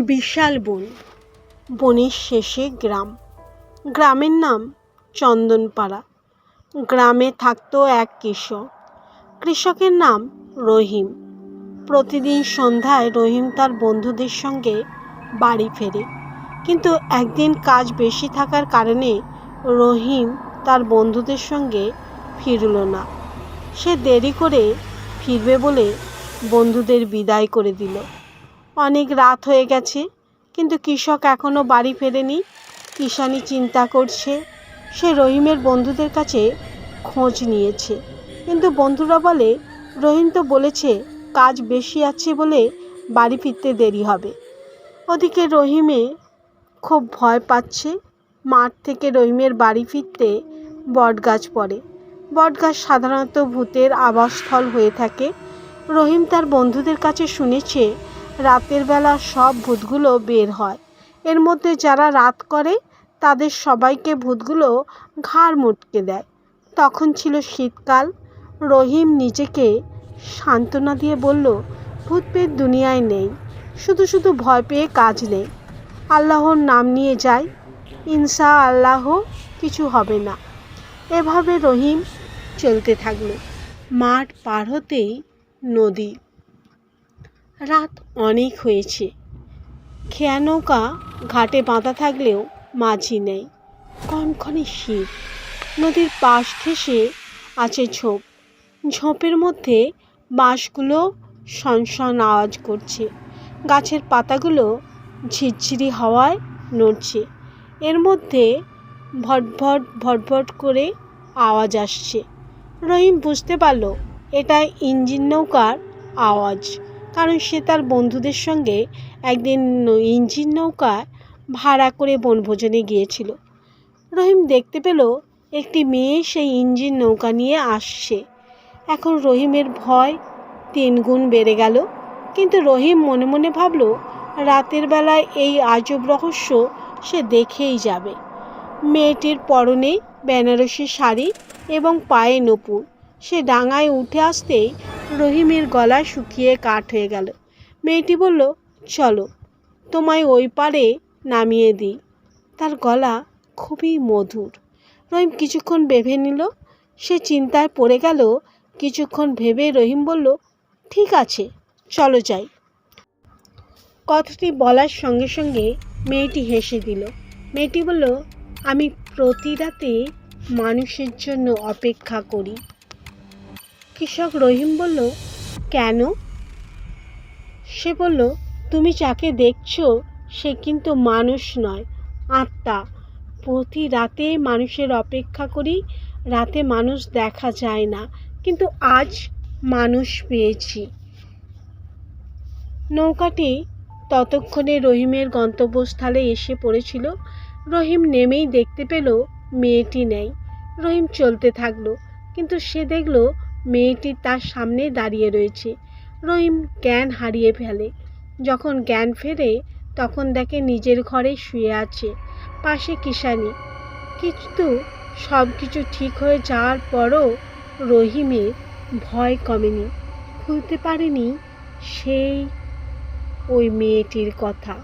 বিশাল বন, বনের শেষে গ্রাম। গ্রামের নাম চন্দনপাড়া। গ্রামে থাকতো এক কৃষক। কৃষকের নাম রহিম। প্রতিদিন সন্ধ্যায় রহিম তার বন্ধুদের সঙ্গে বাড়ি ফেরে। কিন্তু একদিন কাজ বেশি থাকার কারণে রহিম তার বন্ধুদের সঙ্গে ফিরল না। সে দেরি করে ফিরবে বলে বন্ধুদের বিদায় করে দিল। অনেক রাত হয়ে গেছে, কিন্তু কৃষক এখনও বাড়ি ফেরেনি। কিষানি চিন্তা করছে, সে রহিমের বন্ধুদের কাছে খোঁজ নিয়েছে। কিন্তু বন্ধুরা বলে, রহিম তো বলেছে কাজ বেশি আছে বলে বাড়ি ফিরতে দেরি হবে। ওদিকে রহিমে খুব ভয় পাচ্ছে। মাঠ থেকে রহিমের বাড়ি ফিরতে বটগাছ পড়ে। বটগাছ সাধারণত ভূতের আবাসস্থল হয়ে থাকে। রহিম তার বন্ধুদের কাছে শুনেছে রাতের বেলা সব ভূতগুলো বের হয়। এর মধ্যে যারা রাত করে, তাদের সবাইকে ভূতগুলো ঘাড় মুটকে দেয়। তখন ছিল শীতকাল। রহিম নিজেকে সান্ত্বনা দিয়ে বলল ভূত পেট দুনিয়ায় নেই। শুধু শুধু ভয় পেয়ে কাজ নেই। আল্লাহর নাম নিয়ে যাই। ইনশা আল্লাহ কিছু হবে না। এভাবে রহিম চলতে থাকল। মাঠ পার হতেই নদী রাত অনেক হয়েছে। খেয়া নৌকা ঘাটে বাঁধা থাকলেও মাঝি নেই। কনকনে শীত নদীর পাশ ঘেঁষে আছে ঝোপ। ঝোপের মধ্যে বাঁশগুলো সনসন আওয়াজ করছে। গাছের পাতাগুলো ঝিরঝিরি হাওয়ায় নড়ছে। এর মধ্যে ভটভট ভটভট করে আওয়াজ আসছে। রহিম বুঝতে পারল, এটা ইঞ্জিন নৌকার আওয়াজ। কারণ সে তার বন্ধুদের সঙ্গে একদিন ইঞ্জিন নৌকা ভাড়া করে বনভোজনে গিয়েছিল। রহিম দেখতে পেল একটি মেয়ে সেই ইঞ্জিন নৌকা নিয়ে আসছে। এখন রহিমের ভয় তিনগুণ বেড়ে গেল। কিন্তু রহিম মনে মনে ভাবল, রাতের বেলায় এই আজব রহস্য সে দেখেই যাবে। মেয়েটির পরনে বেনারসি শাড়ি এবং পায়ে নপুর। সে ডাঙায় উঠে আসতেই রহিমের গলা শুকিয়ে কাঠ হয়ে গেল। মেয়েটি বলল, চলো, তোমায় ওই পারে নামিয়ে দিই। তার গলা খুবই মধুর। রহিম কিছুক্ষণ ভেবে নিল। সে চিন্তায় পড়ে গেল। কিছুক্ষণ ভেবে রহিম বলল, ঠিক আছে, চলো যাই। কথাটি বলার সঙ্গে সঙ্গে মেয়েটি হেসে দিল। মেয়েটি বলল, আমি প্রতি রাতে মানুষের জন্য অপেক্ষা করি। কৃষক রহিম বলল, কেন? সে বলল, তুমি যাকে দেখছ, সে কিন্তু মানুষ নয়, আত্মা। প্রতি রাতে মানুষের অপেক্ষা করি, রাতে মানুষ দেখা যায় না, কিন্তু আজ মানুষ পেয়েছি। নৌকাটি ততক্ষণে রহিমের গন্তব্যস্থলে এসে পড়েছিল। রহিম নেমেই দেখতে পেল, মেয়েটি নেই। রহিম চলতে থাকল, কিন্তু সে দেখল মেয়েটি তার সামনে দাঁড়িয়ে রয়েছে। রহিম জ্ঞান হারিয়ে ফেলে। যখন জ্ঞান ফেরে, তখন দেখে নিজের ঘরে শুয়ে আছে। পাশে কিষানি। কিন্তু সব কিছু ঠিক হয়ে যাওয়ার পরও রহিমের ভয় কমেনি। ভুলতে পারেনি সেই ওই মেয়েটির কথা।